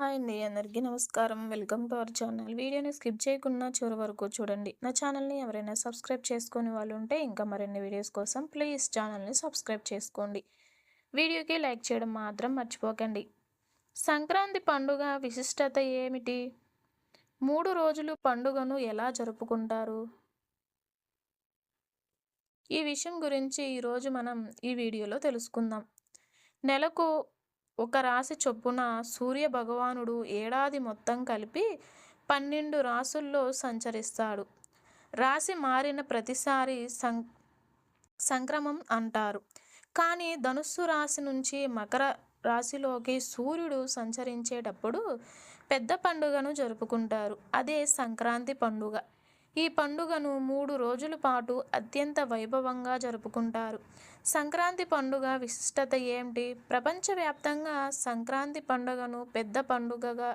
Hi అండి అందరికీ నమస్కారం. Welcome to our channel. వీడియోని స్కిప్ చేయకుండా చివరి వరకు చూడండి. నా ఛానల్ని ఎవరైనా సబ్స్క్రైబ్ చేసుకునే వాళ్ళు ఉంటే ఇంకా మరిన్ని వీడియోస్ కోసం ప్లీజ్ ఛానల్ని సబ్స్క్రైబ్ చేసుకోండి. వీడియోకి లైక్ చేయడం మాత్రం మర్చిపోకండి. సంక్రాంతి పండుగ విశిష్టత ఏమిటి? మూడు రోజులు పండుగను ఎలా జరుపుకుంటారు? ఈ విషయం గురించి ఈరోజు మనం ఈ వీడియోలో తెలుసుకుందాం. నెలకు ఒక రాశి చొప్పున సూర్య భగవానుడు ఏడాది మొత్తం కలిపి పన్నెండు రాసుల్లో సంచరిస్తాడు. రాశి మారిన ప్రతిసారి సం సంక్రమం అంటారు. కానీ ధనుస్సు రాశి నుంచి మకర రాశిలోకి సూర్యుడు సంచరించేటప్పుడు పెద్ద పండుగను జరుపుకుంటారు. అదే సంక్రాంతి పండుగ. ఈ పండుగను మూడు రోజుల పాటు అత్యంత వైభవంగా జరుపుకుంటారు. సంక్రాంతి పండుగ విశిష్టత ఏమిటి? ప్రపంచవ్యాప్తంగా సంక్రాంతి పండుగను పెద్ద పండుగగా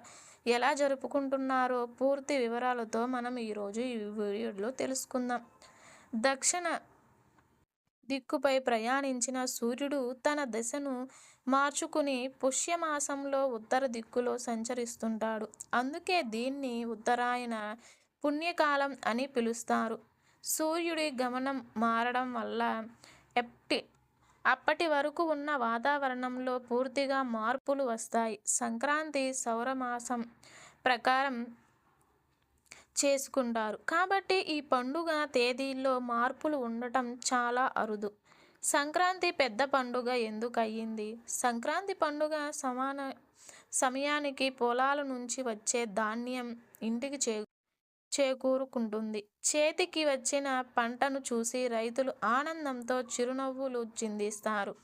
ఎలా జరుపుకుంటున్నారో పూర్తి వివరాలతో మనం ఈరోజు ఈ వీడియోలో తెలుసుకుందాం. దక్షిణ దిక్కుపై ప్రయాణించిన సూర్యుడు తన దశను మార్చుకుని పుష్యమాసంలో ఉత్తర దిక్కులో సంచరిస్తుంటాడు. అందుకే దీన్ని ఉత్తరాయణ పుణ్యకాలం అని పిలుస్తారు. సూర్యుడి గమనం మారడం వల్ల ఎప్పటి అప్పటి వరకు ఉన్న వాతావరణంలో పూర్తిగా మార్పులు వస్తాయి. సంక్రాంతి సౌరమాసం ప్రకారం చేసుకుంటారు. కాబట్టి ఈ పండుగ తేదీల్లో మార్పులు ఉండటం చాలా అరుదు. సంక్రాంతి పెద్ద పండుగ ఎందుకు అయ్యింది? సంక్రాంతి పండుగ సమాన సమయానికి పొలాల నుంచి వచ్చే ధాన్యం ఇంటికి చే చేకూరుకుంటుంది. చేతికి వచ్చిన పంటను చూసి రైతులు ఆనందంతో చిరునవ్వులు చిందిస్తారు.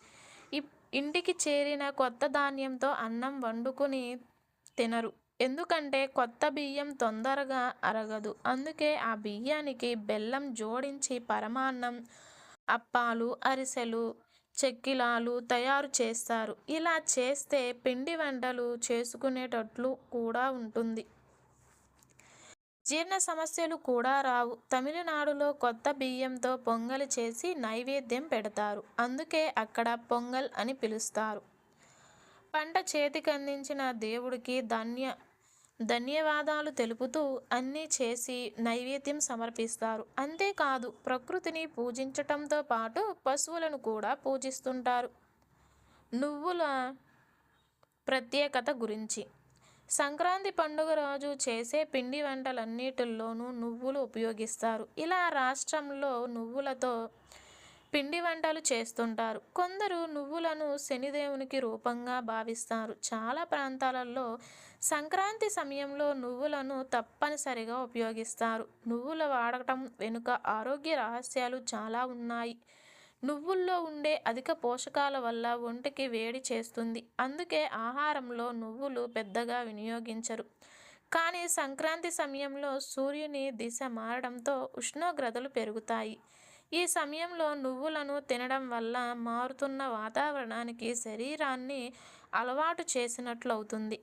ఇంటికి చేరిన కొత్త ధాన్యంతో అన్నం వండుకుని తినరు. ఎందుకంటే కొత్త బియ్యం తొందరగా అరగదు. అందుకే ఆ బియ్యానికి బెల్లం జోడించి పరమాన్నం అప్పాలు అరిసెలు చెక్కిలాలు తయారు చేస్తారు. ఇలా చేస్తే పిండి వంటలు చేసుకునేటట్లు కూడా ఉంటుంది. జీర్ణ సమస్యలు కూడా రావు. తమిళనాడులో కొత్త బియ్యంతో పొంగలి చేసి నైవేద్యం పెడతారు. అందుకే అక్కడ పొంగల్ అని పిలుస్తారు. పంట చేతికి అందించిన దేవుడికి ధన్య ధన్యవాదాలు తెలుపుతూ అన్నీ చేసి నైవేద్యం సమర్పిస్తారు. అంతేకాదు ప్రకృతిని పూజించటంతో పాటు పశువులను కూడా పూజిస్తుంటారు. నువ్వుల ప్రత్యేకత గురించి సంక్రాంతి పండుగ రోజు చేసే పిండి వంటలన్నిటిల్లోనూ నువ్వులు ఉపయోగిస్తారు. ఇలా రాష్ట్రంలో నువ్వులతో పిండి వంటలు చేస్తుంటారు. కొందరు నువ్వులను శనిదేవునికి రూపంగా భావిస్తారు. చాలా ప్రాంతాలలో సంక్రాంతి సమయంలో నువ్వులను తప్పనిసరిగా ఉపయోగిస్తారు. నువ్వుల వాడటం వెనుక ఆరోగ్య రహస్యాలు చాలా ఉన్నాయి. నువ్వుల్లో ఉండే అధిక పోషకాల వల్ల ఒంటికి వేడి చేస్తుంది. అందుకే ఆహారంలో నువ్వులు పెద్దగా వినియోగించరు. కానీ సంక్రాంతి సమయంలో సూర్యుని దిశ మారడంతో ఉష్ణోగ్రతలు పెరుగుతాయి. ఈ సమయంలో నువ్వులను తినడం వల్ల మారుతున్న వాతావరణానికి శరీరాన్ని అలవాటు చేసినట్లు అవుతుంది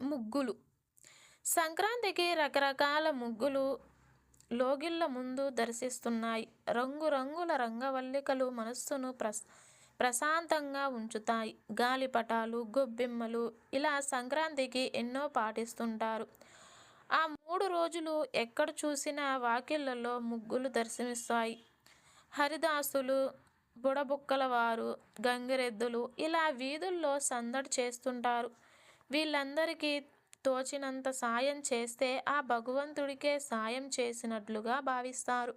ముగ్గులు. సంక్రాంతికి రకరకాల ముగ్గులు లోగిళ్ళ ముందు దర్శిస్తున్నాయి. రంగురంగుల రంగవల్లికలు మనస్సును ప్రస్ ప్రశాంతంగా ఉంచుతాయి. గాలిపటాలు గొబ్బెమ్మలు ఇలా సంక్రాంతికి ఎన్నో పాటిస్తుంటారు. ఆ మూడు రోజులు ఎక్కడ చూసినా వాకిళ్ళలో ముగ్గులు దర్శనమిస్తాయి. హరిదాసులు బుడబుక్కల వారు గంగిరెద్దులు ఇలా వీధుల్లో సందడి చేస్తుంటారు. వీళ్ళందరికీ తోచినంత సాయం చేస్తే ఆ భగవంతుడికే సాయం చేసినట్లుగా భావిస్తారు.